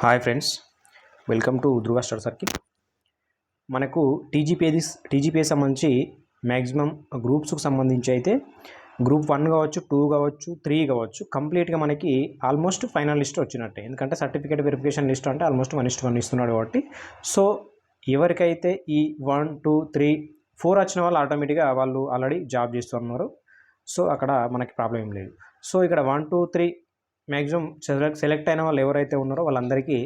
Hi friends welcome to Dhruva star circle. మనకు TGPS TGP సంబంధించి maximum గ్రూప్స్కు సంబంధించి అయితే గ్రూప్ వన్ కావచ్చు టూ కావచ్చు త్రీ కావచ్చు కంప్లీట్గా మనకి ఆల్మోస్ట్ ఫైనల్ లిస్ట్ వచ్చినట్టే. ఎందుకంటే సర్టిఫికేట్ వెరిఫికేషన్ లిస్ట్ అంటే ఆల్మోస్ట్ వన్ ఇస్ట్ వన్ ఇస్తున్నాడు కాబట్టి. సో ఎవరికైతే ఈ వన్ టూ త్రీ ఫోర్ వచ్చిన వాళ్ళు ఆటోమేటిక్గా వాళ్ళు ఆల్రెడీ జాబ్ చేస్తున్నారు. సో అక్కడ మనకి ప్రాబ్లం ఏం లేదు. సో ఇక్కడ one two three maximum select select అయిన వాళ్ళు ఎవరైతే ఉన్నారో వాళ్ళందరికీ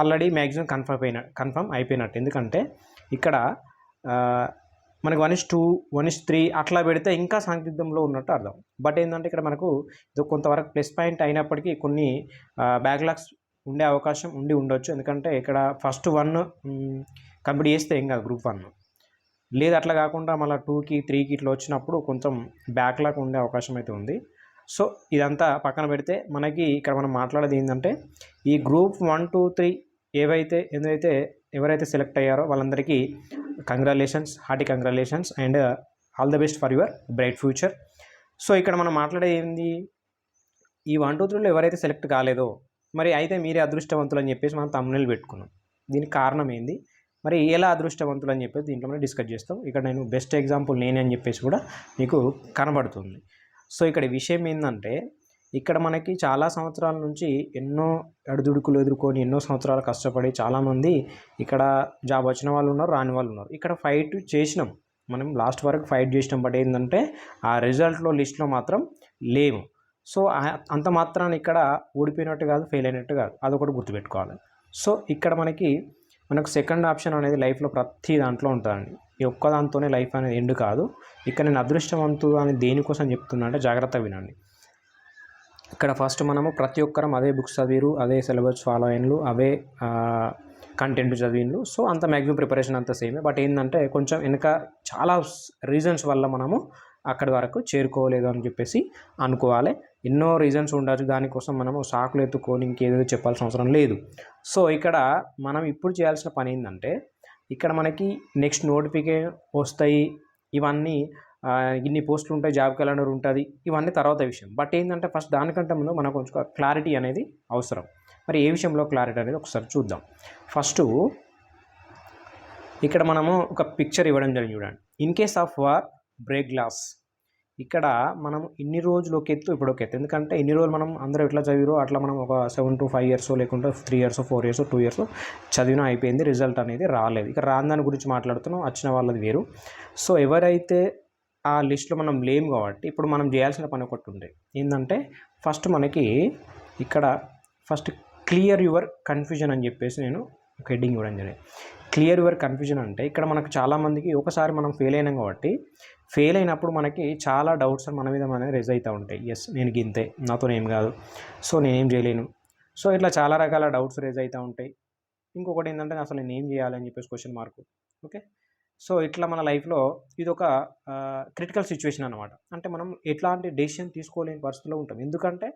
ఆల్రెడీ మ్యాక్సిమం కన్ఫర్మ్ అయిన కన్ఫర్మ్ అయిపోయినట్టు. ఎందుకంటే ఇక్కడ మనకి one is two one is three అట్లా పెడితే ఇంకా సందిగ్ధంలో ఉన్నట్టు అర్థం. బట్ ఏంటంటే ఇక్కడ మనకు ఇది కొంతవరకు ప్లస్ పాయింట్ అయినప్పటికీ కొన్ని బ్యాక్లాగ్స్ ఉండే అవకాశం ఉండి ఉండొచ్చు. ఎందుకంటే ఇక్కడ ఫస్ట్ వన్ కంప్లీట్ చేస్తే ఏం కాదు గ్రూప్ వన్. లేదు అట్లా కాకుండా మళ్ళీ టూకి త్రీకి ఇట్లా వచ్చినప్పుడు కొంచెం బ్యాక్లాగ్ ఉండే అవకాశం అయితే ఉంది. సో ఇదంతా పక్కన పెడితే మనకి ఇక్కడ మనం మాట్లాడేది ఏంటంటే ఈ గ్రూప్ వన్ టూ త్రీ ఏవైతే ఏదైతే ఎవరైతే సెలెక్ట్ అయ్యారో వాళ్ళందరికీ congratulations hearty congratulations and all the best for your bright future. So ఇక్కడ మనం మాట్లాడేది ఏంది? ఈ వన్ టూ త్రీలో ఎవరైతే సెలెక్ట్ కాలేదో మరి అయితే మీరే అదృష్టవంతులు అని చెప్పేసి మనం తమ్ముళ్ళు పెట్టుకున్నాం. దీనికి కారణం ఏంది? మరి ఎలా అదృష్టవంతులు అని చెప్పేసి దీంట్లో మనం డిస్కస్ చేస్తాం. ఇక్కడ నేను బెస్ట్ ఎగ్జాంపుల్ నేనే అని చెప్పేసి కూడా మీకు కనబడుతుంది. సో ఇక్కడ విషయం ఏంటంటే ఇక్కడ మనకి చాలా సంవత్సరాల నుంచి ఎన్నో అడుదుడుకులు ఎదుర్కొని ఎన్నో సంవత్సరాలు కష్టపడి చాలామంది ఇక్కడ జాబ్ వచ్చిన వాళ్ళు ఉన్నారు రాని వాళ్ళు ఉన్నారు. ఇక్కడ ఫైట్ చేసినాం. మనం లాస్ట్ వరకు ఫైట్ చేసినాం. బట్ ఏంటంటే ఆ రిజల్ట్లో లిస్ట్లో మాత్రం లేము సో అంత మాత్రాన్ని ఇక్కడ ఓడిపోయినట్టు కాదు ఫెయిల్ అయినట్టు కాదు. అదొకటి గుర్తుపెట్టుకోవాలి. సో ఇక్కడ మనకి మనకు సెకండ్ ఆప్షన్ అనేది లైఫ్లో ప్రతి దాంట్లో ఉంటుందండి. ఈ ఒక్క దాంతోనే లైఫ్ అనేది ఎండ్ కాదు. ఇక్కడ నేను అదృష్టవంతుడు అని దేనికోసం చెప్తున్నా అంటే జాగ్రత్త వినండి. ఇక్కడ ఫస్ట్ మనము ప్రతి ఒక్కరం అదే బుక్స్ చదివిరు అదే సిలబస్ ఫాలో అయినలు అవే కంటెంట్ చదివిండ్రు సో అంత మ్యాక్సిమం ప్రిపరేషన్ అంత సేమే. బట్ ఏంటంటే కొంచెం వెనక చాలా రీజన్స్ వల్ల మనము అక్కడి వరకు చేరుకోలేదు అని చెప్పేసి అనుకోవాలి. ఎన్నో రీజన్స్ ఉండొచ్చు. దానికోసం మనము సాకులు ఎత్తుకొని ఇంకేదో చెప్పాల్సిన అవసరం లేదు. సో ఇక్కడ మనం ఇప్పుడు చేయాల్సిన పని ఏంటంటే ఇక్కడ మనకి నెక్స్ట్ నోటిఫికేషన్ వస్తాయి. ఇవన్నీ ఇన్ని పోస్టులు ఉంటాయి జాబ్ క్యాలెండర్ ఉంటుంది. ఇవన్నీ తర్వాత విషయం. బట్ ఏంటంటే ఫస్ట్ దానికంటే ముందు మనకు కొంచెం క్లారిటీ అనేది అవసరం. మరి ఏ విషయంలో క్లారిటీ అనేది ఒకసారి చూద్దాం. ఫస్ట్ ఇక్కడ మనము ఒక పిక్చర్ ఇవ్వడం జరిగింది చూడండి. In case of war break glass ఇక్కడ మనం ఇన్ని రోజులు ఒక ఎత్తు ఇప్పుడు ఒక ఎత్తు. ఎందుకంటే ఇన్ని రోజులు మనం అందరూ ఎట్లా చదివిరో అట్లా మనం ఒక సెవెన్ టు ఫైవ్ ఇయర్స్ లేకుంటే three years four years two years చదివినా అయిపోయింది రిజల్ట్ అనేది రాలేదు. ఇక రాని దాని గురించి మాట్లాడుతున్నాం వచ్చిన వాళ్ళది వేరు. సో ఎవరైతే ఆ లిస్ట్లో మనం లేము కాబట్టి ఇప్పుడు మనం చేయాల్సిన పని ఒకటి ఉంది. ఏంటంటే ఫస్ట్ మనకి ఇక్కడ ఫస్ట్ క్లియర్ యువర్ కన్ఫ్యూజన్ అని చెప్పేసి నేను ఒక హెడ్డింగ్ ఇవ్వడం జరిగింది. క్లియర్ యువర్ కన్ఫ్యూజన్ అంటే ఇక్కడ మనకు చాలామందికి ఒకసారి మనం ఫెయిల్ అయినాం కాబట్టి ఫెయిల్ అయినప్పుడు మనకి చాలా డౌట్స్ మన మీద మన రేజ్ అవుతూ ఉంటాయి. ఎస్ నేను గింతే. నాతో ఏం కాదు. సో నేనేం చేయలేను. సో ఇట్లా చాలా రకాల డౌట్స్ రేజ్ అవుతూ ఉంటాయి. ఇంకొకటి ఏంటంటే అసలు నేను ఏం చేయాలి? అని చెప్పేసి క్వశ్చన్ మార్కు ఓకే? సో ఇట్లా మన లైఫ్లో ఇది ఒక క్రిటికల్ సిచ్యువేషన్ అనమాట అంటే మనం ఎట్లాంటి డెసిషన్ తీసుకోలేని పరిస్థితిలో ఉంటాం. ఎందుకంటే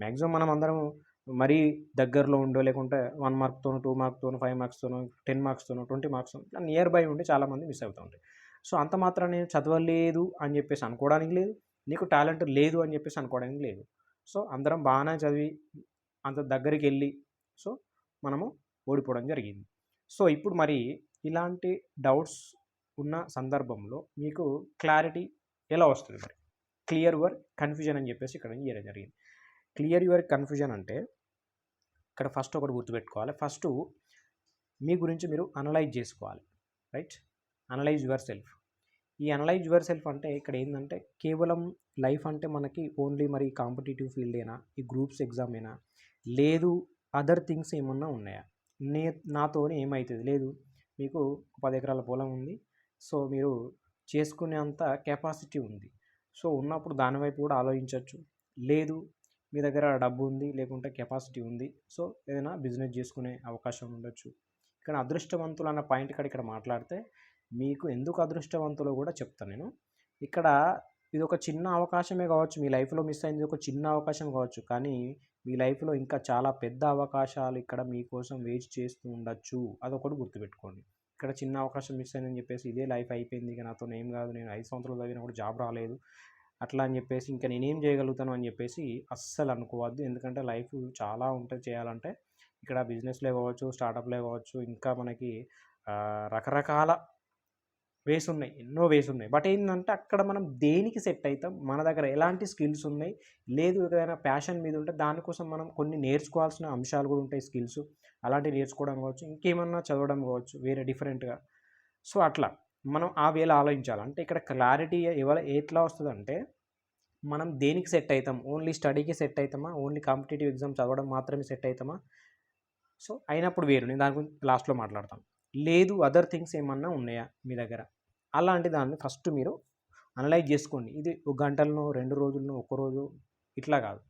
మ్యాక్సిమం మనం అందరం మరీ దగ్గరలో ఉండో లేకుంటే వన్ మార్క్తోనో టూ మార్క్తోనో ఫైవ్ మార్క్స్తోనో టెన్ మార్క్స్తోనో ట్వంటీ మార్క్స్ ఇట్లా నియర్ బై ఉండి చాలామంది మిస్ అవుతూ ఉంటాయి సో అంత మాత్రం నేను చదవలేదు అని చెప్పేసి అనుకోవడానికి లేదు. నీకు టాలెంట్ లేదు అని చెప్పేసి అనుకోవడానికి లేదు. సో అందరం బాగానే చదివి అంత దగ్గరికి వెళ్ళి సో మనము ఓడిపోవడం జరిగింది. సో ఇప్పుడు మరి ఇలాంటి డౌట్స్ ఉన్న సందర్భంలో మీకు క్లారిటీ ఎలా వస్తుంది మరి? క్లియర్ యువర్ కన్ఫ్యూజన్ అని చెప్పేసి ఇక్కడ ఇవ్వడం జరిగింది. క్లియర్ యువర్ కన్ఫ్యూజన్ అంటే ఇక్కడ ఫస్ట్ ఒకటి గుర్తుపెట్టుకోవాలి. ఫస్ట్ మీ గురించి మీరు అనలైజ్ చేసుకోవాలి. రైట్? Analyse yourself. ఈ అనలైజ్ యువర్ సెల్ఫ్ అంటే ఇక్కడ ఏంటంటే కేవలం లైఫ్ అంటే మనకి ఓన్లీ మరి కాంపిటేటివ్ ఫీల్డ్ అయినా ఈ గ్రూప్స్ ఎగ్జామ్ అయినా లేదు అదర్ థింగ్స్ ఏమన్నా ఉన్నాయా? నే నాతోనే ఏమవుతుంది లేదు మీకు పది ఎకరాల పొలం ఉంది. సో మీరు చేసుకునేంత కెపాసిటీ ఉంది. సో ఉన్నప్పుడు దాని వైపు కూడా ఆలోచించవచ్చు లేదు మీ దగ్గర డబ్బు ఉంది లేకుంటే కెపాసిటీ ఉంది. సో ఏదైనా బిజినెస్ చేసుకునే అవకాశం ఉండొచ్చు. ఇక్కడ అదృష్టవంతులు అన్న పాయింట్ ఇక్కడ ఇక్కడ మాట్లాడితే మీకు ఎందుకు అదృష్టవంతులో కూడా చెప్తాను నేను. ఇక్కడ ఇది ఒక చిన్న అవకాశమే కావచ్చు మీ లైఫ్లో మిస్ అయింది ఒక చిన్న అవకాశం కావచ్చు కానీ మీ లైఫ్లో ఇంకా చాలా పెద్ద అవకాశాలు ఇక్కడ మీకోసం వెయిట్ చేస్తూ ఉండొచ్చు. అదొకటి గుర్తుపెట్టుకోండి. ఇక్కడ చిన్న అవకాశం మిస్ అయిందని చెప్పేసి ఇదే లైఫ్ అయిపోయింది ఇక నాతో ఏం కాదు నేను ఐదు సంవత్సరాలు చదివినా కూడా జాబ్ రాలేదు అట్లా అని చెప్పేసి ఇంకా నేనేం చేయగలుగుతాను అని చెప్పేసి అస్సలు అనుకోవద్దు. ఎందుకంటే లైఫ్ చాలా ఉంటుంది చేయాలంటే ఇక్కడ బిజినెస్‌లే కావచ్చు, స్టార్టప్‌లే కావచ్చు, ఇంకా మనకి రకరకాల వేస్ ఉన్నాయి. ఎన్నో వేస్ ఉన్నాయి. బట్ ఏంటంటే అక్కడ మనం దేనికి సెట్ అవుతాం మన దగ్గర ఎలాంటి స్కిల్స్ ఉన్నాయి, లేదు ఏదైనా ప్యాషన్ మీద ఉంటే దానికోసం మనం కొన్ని నేర్చుకోవాల్సిన అంశాలు కూడా ఉంటాయి స్కిల్స్. అలాంటివి నేర్చుకోవడం కావచ్చు, ఇంకేమన్నా చదవడం కావచ్చు వేరే డిఫరెంట్‌గా. సో, అట్లా మనం ఆ వేళ ఆలోచించాలి. అంటే ఇక్కడ క్లారిటీ ఎవరు ఎట్లా వస్తుందంటే మనం దేనికి సెట్ అవుతాం ఓన్లీ స్టడీకి సెట్ అవుతామా ఓన్లీ కాంపిటీటివ్ ఎగ్జామ్ చదవడం మాత్రమే సెట్ అవుతామా సో, అయినప్పుడు వేరు. నేను దాని గురించి లాస్ట్‌లో మాట్లాడతాను. లేదు అదర్ థింగ్స్ ఏమన్నా ఉన్నాయా మీ దగ్గర? అలాంటి దాన్ని ఫస్ట్ మీరు అనలైజ్ చేసుకోండి. ఇది ఒక గంటలనో, 2 రోజులనో, ఒక్కరోజు ఇట్లా కాదు.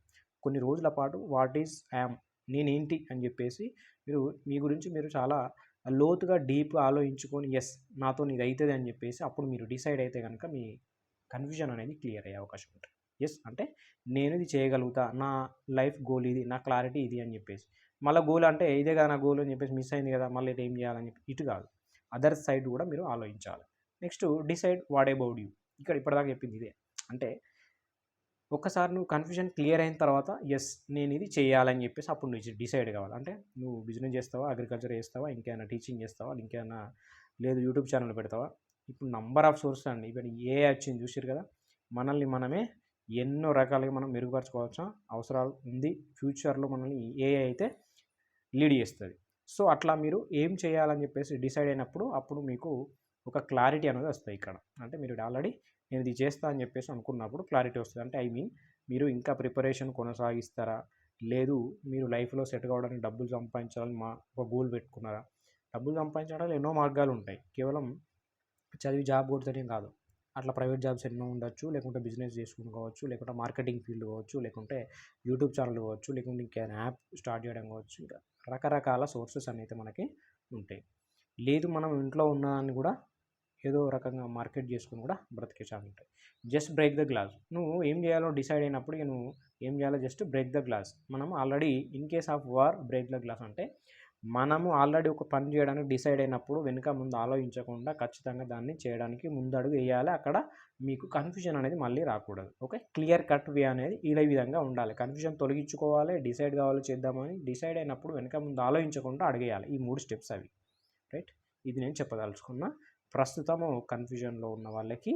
కొన్ని రోజుల పాటు వాట్ ఈజ్ యామ్ నేనేంటి అని చెప్పేసి మీరు మీ గురించి మీరు చాలా లోతుగా డీప్‌గా ఆలోచించుకొని ఎస్ నాతోని ఇది అవుతుంది అని చెప్పేసి అప్పుడు మీరు డిసైడ్ అయితే కనుక మీ కన్‌ఫ్యూజన్ అనేది క్లియర్ అయ్యే అవకాశం ఉంటుంది ఎస్ అంటే నేను ఇది చేయగలుగుతా. నా లైఫ్ గోల్ ఇది. నా క్లారిటీ ఇది అని చెప్పేసి. మళ్ళీ గోల్ అంటే ఇదే కదా నా గోల్ అని చెప్పేసి మిస్ అయింది కదా! మళ్ళీ ఏం చేయాలని చెప్పి ఇటు కాదు. అదర్ సైడ్ కూడా మీరు ఆలోచించాలి. Next decide what about you. ఇక్కడ ఇప్పటిదాకా చెప్పింది ఇదే. అంటే ఒక్కసారి నువ్వు కన్‌ఫ్యూజన్ క్లియర్ అయిన తర్వాత ఎస్ నేను ఇది చేయాలని చెప్పేసి అప్పుడు నువ్వు డిసైడ్ కావాలి. అంటే నువ్వు బిజినెస్ చేస్తావా, అగ్రికల్చర్ చేస్తావా, ఇంకేమైనా టీచింగ్ చేస్తావా, ఇంకేమైనా లేదు యూట్యూబ్ ఛానల్ పెడతావా? ఇప్పుడు నంబర్ ఆఫ్ సోర్స్ అండి. ఇప్పుడు ఏ వచ్చింది చూసారు కదా! మనల్ని మనమే ఎన్నో రకాలుగా మనం మెరుగుపరచుకోవాల్సిన అవసరాలు ఉంది. ఫ్యూచర్‌లో మనల్ని ఏఐ అయితే లీడ్ చేస్తుంది సో, అట్లా మీరు ఏం చేయాలని చెప్పేసి డిసైడ్ అయినప్పుడు అప్పుడు మీకు ఒక క్లారిటీ అనేది వస్తుంది ఇక్కడ. అంటే మీరు ఆల్రెడీ నేను ఇది చేస్తా అని చెప్పేసి అనుకున్నప్పుడు క్లారిటీ వస్తుంది అంటే ఐ మీన్ మీరు ఇంకా ప్రిపరేషన్ కొనసాగిస్తారా? లేదు మీరు లైఫ్‌లో సెట్ కావడానికి డబ్బులు సంపాదించాలని మా ఒక గోల్ పెట్టుకున్నారా? డబ్బులు సంపాదించడానికి ఎన్నో మార్గాలు ఉంటాయి. కేవలం చదివి జాబ్ కొడితేనే కాదు. అట్లా ప్రైవేట్ జాబ్స్ ఎన్నో ఉండొచ్చు. లేకుంటే బిజినెస్ చేసుకొని కావచ్చు, లేకుంటే మార్కెటింగ్ ఫీల్డ్ కావచ్చు, లేకుంటే యూట్యూబ్ ఛానల్ కావచ్చు, లేకుంటే ఇంకా యాప్ స్టార్ట్ చేయడం కావచ్చు. ఇంకా రకరకాల సోర్సెస్ అనేది మనకి ఉంటాయి. లేదు మనం ఇంట్లో ఉన్నదాన్ని కూడా ఏదో రకంగా మార్కెట్ చేసుకుని కూడా బ్రతికే ఛాన్స్ ఉంటాయి. Just break the glass. నువ్వు ఏం చేయాలో డిసైడ్ అయినప్పుడు నువ్వు ఏం చేయాలో జస్ట్ బ్రేక్ ద గ్లాస్. మనం already in case of war break the glass అంటే మనము ఆల్రెడీ ఒక పని చేయడానికి డిసైడ్ అయినప్పుడు వెనుక ముందు ఆలోచించకుండా ఖచ్చితంగా దాన్ని చేయడానికి ముందడుగు వేయాలి. అక్కడ మీకు కన్‌ఫ్యూజన్ అనేది మళ్ళీ రాకూడదు. ఓకే. క్లియర్ కట్ వే అనేది ఇలా విధంగా ఉండాలి. కన్‌ఫ్యూజన్ తొలగించుకోవాలి. డిసైడ్ కావాలి చేద్దామని డిసైడ్ అయినప్పుడు వెనక ముందు ఆలోచించకుండా అడిగేయాలి ఈ మూడు స్టెప్స్ అవి. రైట్. ఇది నేను చెప్పదలుచుకున్న. ప్రస్తుతము కన్‌ఫ్యూజన్‌లో ఉన్న వాళ్ళకి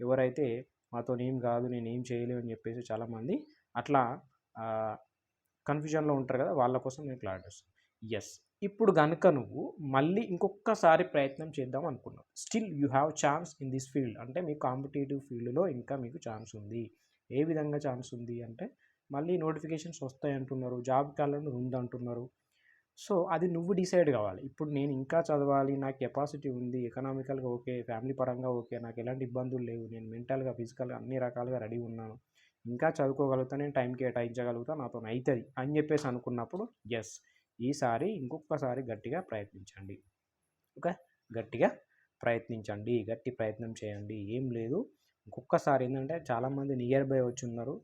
ఎవరైతే మాతో ఏం కాదు నేనేం చేయలేను అని చెప్పేసి చాలామంది అట్లా కన్‌ఫ్యూజన్‌లో ఉంటారు కదా! వాళ్ళ కోసం నేను క్లారిటీ వస్తాను ఎస్ ఇప్పుడు కనుక నువ్వు మళ్ళీ ఇంకొకసారి ప్రయత్నం చేద్దాం అనుకున్నావు. Still you have chance in this field. అంటే మీ కాంపిటేటివ్ ఫీల్డ్‌లో ఇంకా మీకు ఛాన్స్ ఉంది. ఏ విధంగా ఛాన్స్ ఉంది అంటే మళ్ళీ నోటిఫికేషన్స్ వస్తాయి అంటున్నారు. జాబ్ క్యాలెండర్ ఉందంటున్నారు. సో, అది నువ్వు డిసైడ్ కావాలి. ఇప్పుడు నేను ఇంకా చదవాలి. నా కెపాసిటీ ఉంది. ఎకనామికల్‌గా ఓకే. ఫ్యామిలీ పరంగా ఓకే. నాకు ఎలాంటి ఇబ్బందులు లేవు. నేను మెంటల్‌గా, ఫిజికల్‌గా అన్ని రకాలుగా రెడీ ఉన్నాను. ఇంకా చదువుకోగలుగుతా. నేను టైం కేటాయించగలుగుతా. నాతో అవుతుంది అని చెప్పేసి అనుకున్నప్పుడు ఎస్ ఈసారి ఇంకొకసారి గట్టిగా ప్రయత్నించండి. ఓకే. గట్టిగా ప్రయత్నించండి. గట్టి ప్రయత్నం చేయండి. ఏం లేదు. ఇంకొకసారి ఏంటంటే చాలామంది నియర్ బై వచ్చి ఉన్నారు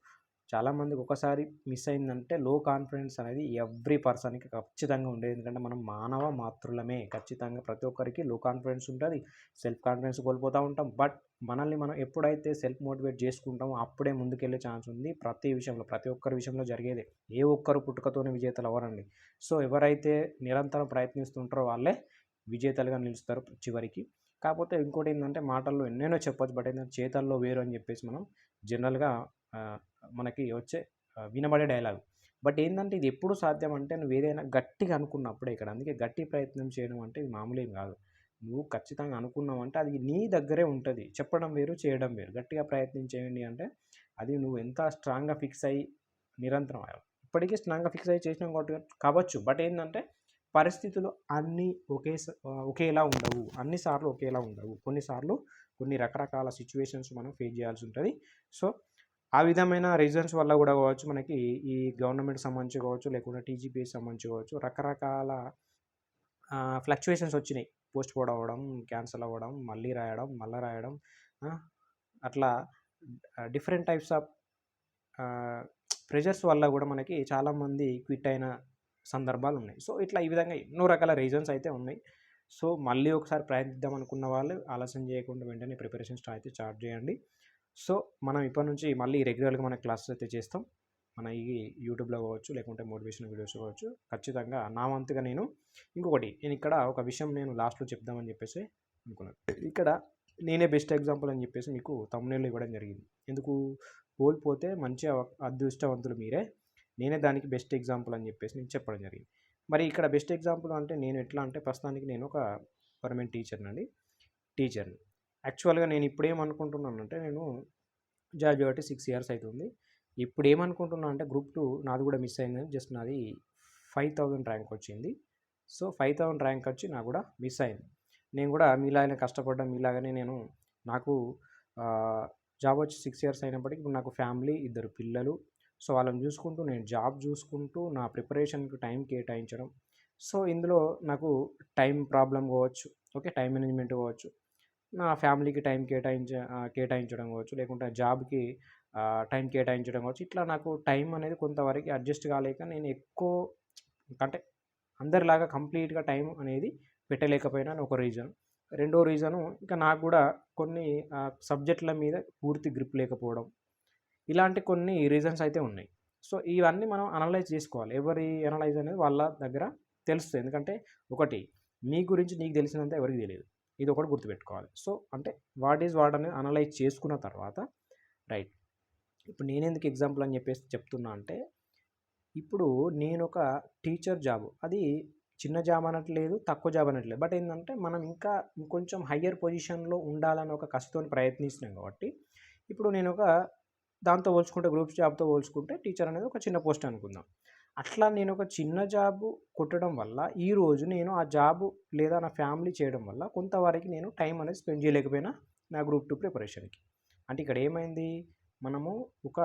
చాలామందికి ఒకసారి మిస్ అయిందంటే లో కాన్ఫిడెన్స్ అనేది ఎవ్రీ పర్సన్‌కి ఖచ్చితంగా ఉండేది. ఎందుకంటే మనం మానవ మాతృలమే. ఖచ్చితంగా ప్రతి ఒక్కరికి లో కాన్ఫిడెన్స్ ఉంటుంది సెల్ఫ్ కాన్ఫిడెన్స్ కోల్పోతూ ఉంటాం. బట్ మనల్ని మనం ఎప్పుడైతే సెల్ఫ్ మోటివేట్ చేసుకుంటామో అప్పుడే ముందుకెళ్ళే ఛాన్స్ ఉంది. ప్రతి విషయంలో, ప్రతి ఒక్కరి విషయంలో జరిగేదే. ఏ ఒక్కరు పుట్టుకతోనే విజేతలు అవ్వరండి. సో, ఎవరైతే నిరంతరం ప్రయత్నిస్తుంటారో వాళ్ళే విజేతలుగా నిలుస్తారు చివరికి. కాకపోతే ఇంకోటి ఏంటంటే మాటల్లో ఎన్నెన్నో చెప్పొచ్చు. బట్ ఏంటంటే చేతల్లో వేరు అని చెప్పేసి మనం జనరల్‌గా మనకి వచ్చే వినబడే డైలాగ్. బట్ ఏంటంటే ఇది ఎప్పుడు సాధ్యం అంటే నువ్వు ఏదైనా గట్టిగా అనుకున్నప్పుడే ఇక్కడ. అందుకే గట్టి ప్రయత్నం చేయడం అంటే ఇది మామూలేం కాదు. నువ్వు ఖచ్చితంగా అనుకున్నావంటే అది నీ దగ్గరే ఉంటుంది చెప్పడం వేరు, చేయడం వేరు. గట్టిగా ప్రయత్నం చేయండి అంటే అది నువ్వు ఎంత స్ట్రాంగ్‌గా ఫిక్స్ అయ్యి నిరంతరం ఇప్పటికీ స్ట్రాంగ్‌గా ఫిక్స్ అయ్యి చేసినావు కాబట్టి కావచ్చు. బట్ ఏంటంటే పరిస్థితులు అన్నీ ఒకే ఒకేలా ఉండవు. అన్ని సార్లు ఒకేలా ఉండవు. కొన్నిసార్లు కొన్ని రకరకాల సిచ్యువేషన్స్ మనం ఫేస్ చేయాల్సి ఉంటుంది సో, ఆ విధమైన రీజన్స్ వల్ల కూడా కావచ్చు మనకి ఈ గవర్నమెంట్ సంబంధించి కావచ్చు, లేకుంటే టీజీపీ సంబంధించి కావచ్చు రకరకాల ఫ్లక్చువేషన్స్ ఫ్లక్చుయేషన్స్ వచ్చినాయి. పోస్ట్‌పోన్ అవ్వడం, క్యాన్సిల్ అవ్వడం, మళ్ళీ రాయడం, మళ్ళీ రాయడం. అట్లా డిఫరెంట్ టైప్స్ ఆఫ్ ప్రెజర్స్ వల్ల కూడా మనకి చాలామంది క్విట్ అయిన సందర్భాలు ఉన్నాయి సో, ఇట్లా ఈ విధంగా ఎన్నో రకాల రీజన్స్ అయితే ఉన్నాయి. సో, మళ్ళీ ఒకసారి ప్రయత్నిద్దాం అనుకున్న వాళ్ళు ఆలస్యం చేయకుండా వెంటనే ప్రిపరేషన్ స్టార్ట్ అయితే స్టార్ట్ చేయండి. సో, మనం ఇప్పటి నుంచి మళ్ళీ రెగ్యులర్‌గా మన క్లాసెస్ అయితే చేస్తాం. మన ఈ యూట్యూబ్లో కావచ్చు లేకుంటే మోటివేషన్ వీడియోస్ కావచ్చు. ఖచ్చితంగా నా వంతుగా నేను ఇంకొకటి నేను ఇక్కడ ఒక విషయం నేను లాస్ట్లో చెప్దామని చెప్పేసి అనుకున్నాను. ఇక్కడ నేనే బెస్ట్ ఎగ్జాంపుల్ అని చెప్పేసి మీకు తమ్ముళ్ళు ఇవ్వడం జరిగింది. ఎందుకు? కోల్పోతే మంచి అదృష్టవంతులు మీరే. నేనే దానికి బెస్ట్ ఎగ్జాంపుల్ అని చెప్పేసి నేను చెప్పడం జరిగింది. మరి ఇక్కడ బెస్ట్ ఎగ్జాంపుల్ అంటే నేను ఎట్లా అంటే ప్రస్తుతానికి నేను ఒక గవర్నమెంట్ టీచర్ని అండి. టీచర్ని. యాక్చువల్గా నేను ఇప్పుడు అంటే నేను జాబ్ కాబట్టి సిక్స్ ఇయర్స్ అవుతుంది ఇప్పుడు ఏమనుకుంటున్నా అంటే గ్రూప్ టూ నాది కూడా మిస్ అయింది. జస్ట్ నాది ఫైవ్ థౌజండ్ ర్యాంక్ వచ్చింది. సో ఫైవ్ థౌజండ్ ర్యాంక్ వచ్చి నాకు కూడా మిస్ అయింది. నేను కూడా మీలాగానే కష్టపడ్డా మీలాగానే నేను నాకు జాబ్ వచ్చి సిక్స్ ఇయర్స్ అయినప్పటికీ ఇప్పుడు నాకు ఫ్యామిలీ ఇద్దరు పిల్లలు. సో వాళ్ళని చూసుకుంటూ నేను జాబ్ చూసుకుంటూ నా ప్రిపరేషన్కి టైం కేటాయించడం. సో ఇందులో నాకు టైం ప్రాబ్లం కావచ్చు ఓకే టైం మేనేజ్మెంట్ కావచ్చు. నా ఫ్యామిలీకి టైం కేటాయించ కేటాయించడం కావచ్చు లేకుంటే జాబ్కి టైం కేటాయించడం కావచ్చు. ఇట్లా నాకు టైం అనేది కొంతవరకు అడ్జస్ట్ కాలేక నేను ఎక్కువ అంటే అందరిలాగా కంప్లీట్గా టైం అనేది పెట్టలేకపోయినా అని ఒక రీజన్. రెండో రీజను ఇంకా నాకు కూడా కొన్ని సబ్జెక్టుల మీద పూర్తి గ్రిప్ లేకపోవడం. ఇలాంటి కొన్ని రీజన్స్ అయితే ఉన్నాయి. సో ఇవన్నీ మనం అనలైజ్ చేసుకోవాలి. ఎవరి అనలైజ్ అనేది వాళ్ళ దగ్గర తెలుస్తుంది. ఎందుకంటే ఒకటి నీ గురించి నీకు తెలిసినంత ఎవరికి తెలియదు. ఇది ఒకటి గుర్తుపెట్టుకోవాలి. సో అంటే వాట్ ఈజ్ వాట్ అనేది అనలైజ్ చేసుకున్న తర్వాత రైట్ ఇప్పుడు నేను ఎందుకు ఎగ్జాంపుల్ అని చెప్పేసి చెప్తున్నా అంటే ఇప్పుడు నేను ఒక టీచర్ జాబ్ అది చిన్న జాబ్ అనట్లేదు తక్కువ జాబ్ అనట్లేదు బట్ ఏంటంటే మనం ఇంకా ఇంకొంచెం హయ్యర్ పొజిషన్లో ఉండాలని ఒక కసితో ప్రయత్నిస్తున్నాం కాబట్టి ఇప్పుడు నేను ఒక దాంతో పోల్చుకుంటే గ్రూప్ జాబ్తో పోల్చుకుంటే టీచర్ అనేది ఒక చిన్న పోస్ట్ అనుకుందాం. అట్లా నేను ఒక చిన్న జాబ్ కొట్టడం వల్ల ఈరోజు నేను ఆ జాబ్ లేదా నా ఫ్యామిలీ చేయడం వల్ల కొంతవరకు నేను టైం అనేది స్పెండ్ చేయలేకపోయినా నా గ్రూప్ టూ ప్రిపరేషన్కి. అంటే ఇక్కడ ఏమైంది? మనము ఒక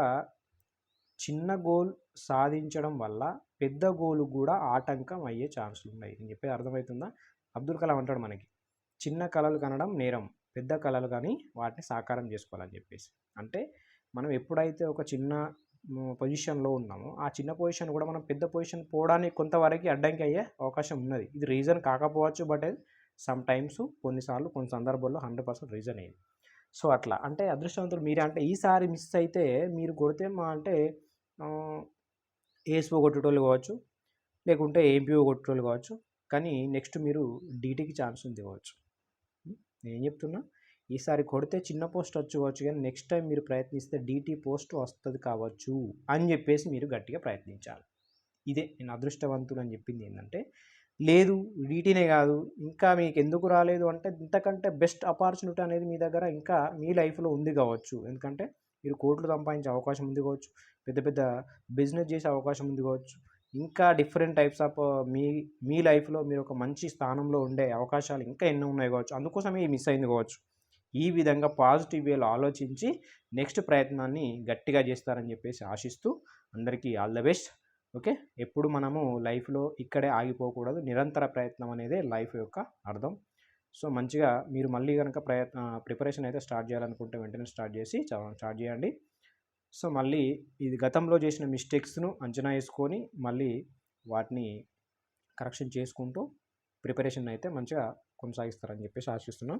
చిన్న గోల్ సాధించడం వల్ల పెద్ద గోల్ కూడా ఆటంకం అయ్యే ఛాన్సులు ఉన్నాయి. నేను చెప్పేది అర్థమవుతుందా? అబ్దుల్ కలాం అంటాడు మనకి చిన్న కళలు కనడం నేరం పెద్ద కళలు కానీ వాటిని సాకారం చేసుకోవాలని చెప్పేసి. అంటే మనం ఎప్పుడైతే ఒక చిన్న పొజిషన్లో ఉన్నామో. ఆ చిన్న పొజిషన్ కూడా మనం పెద్ద పొజిషన్ పోవడానికి కొంతవరకు అడ్డంకి అయ్యే అవకాశం ఉన్నది. ఇది రీజన్ కాకపోవచ్చు బట్ సమ్ టైమ్స్ కొన్నిసార్లు కొన్ని సందర్భాల్లో హండ్రెడ్ పర్సెంట్ రీజన్ అయ్యింది. సో అట్లా. అంటే అదృష్టవంతులు మీరే. అంటే ఈసారి మిస్ అయితే మీరు కొడితే మా అంటే ఏఎస్ఓ కొట్టేటోళ్ళు కావచ్చు లేకుంటే ఏంపీఓ కొట్టేటోళ్ళు కావచ్చు కానీ నెక్స్ట్ మీరు డీటీకి ఛాన్స్ ఉంది కావచ్చు. నేను చెప్తున్నా. ఈసారి కొడితే చిన్న పోస్ట్ వచ్చుకోవచ్చు కానీ నెక్స్ట్ టైం మీరు ప్రయత్నిస్తే డీటీ పోస్ట్ వస్తుంది కావచ్చు అని చెప్పేసి మీరు గట్టిగా ప్రయత్నించాలి. ఇదే నేను అదృష్టవంతులు అని చెప్పింది ఏంటంటే లేదు డీటీనే కాదు ఇంకా మీకు ఎందుకు రాలేదు అంటే ఇంతకంటే బెస్ట్ ఆపర్చునిటీ అనేది మీ దగ్గర ఇంకా మీ లైఫ్లో ఉంది కావచ్చు. ఎందుకంటే మీరు కోట్లు సంపాదించే అవకాశం ఉంది కావచ్చు పెద్ద పెద్ద బిజినెస్ చేసే అవకాశం ఉంది కావచ్చు ఇంకా డిఫరెంట్ టైప్స్ ఆఫ్ మీ మీ లైఫ్లో మీరు ఒక మంచి స్థానంలో ఉండే అవకాశాలు ఇంకా ఎన్నో ఉన్నాయి కావచ్చు. అందుకోసమే మిస్ అయింది కావచ్చు. ఈ విధంగా పాజిటివ్ వేలో ఆలోచించి నెక్స్ట్ ప్రయత్నాన్ని గట్టిగా చేస్తారని చెప్పేసి ఆశిస్తూ అందరికీ ఆల్ ద బెస్ట్. ఓకే? ఎప్పుడు మనము లైఫ్లో ఇక్కడే ఆగిపోకూడదు. నిరంతర ప్రయత్నం అనేదే లైఫ్ యొక్క అర్థం. సో మంచిగా మీరు మళ్ళీ కనుక ప్రయత్న ప్రిపరేషన్ అయితే స్టార్ట్ చేయాలనుకుంటే వెంటనే స్టార్ట్ చేసి చదవడం స్టార్ట్ చేయండి. సో మళ్ళీ ఇది గతంలో చేసిన మిస్టేక్స్ను అంచనా వేసుకొని మళ్ళీ వాటిని కరెక్షన్ చేసుకుంటూ ప్రిపరేషన్ అయితే మంచిగా కొనసాగిస్తారని చెప్పేసి ఆశిస్తున్నాం.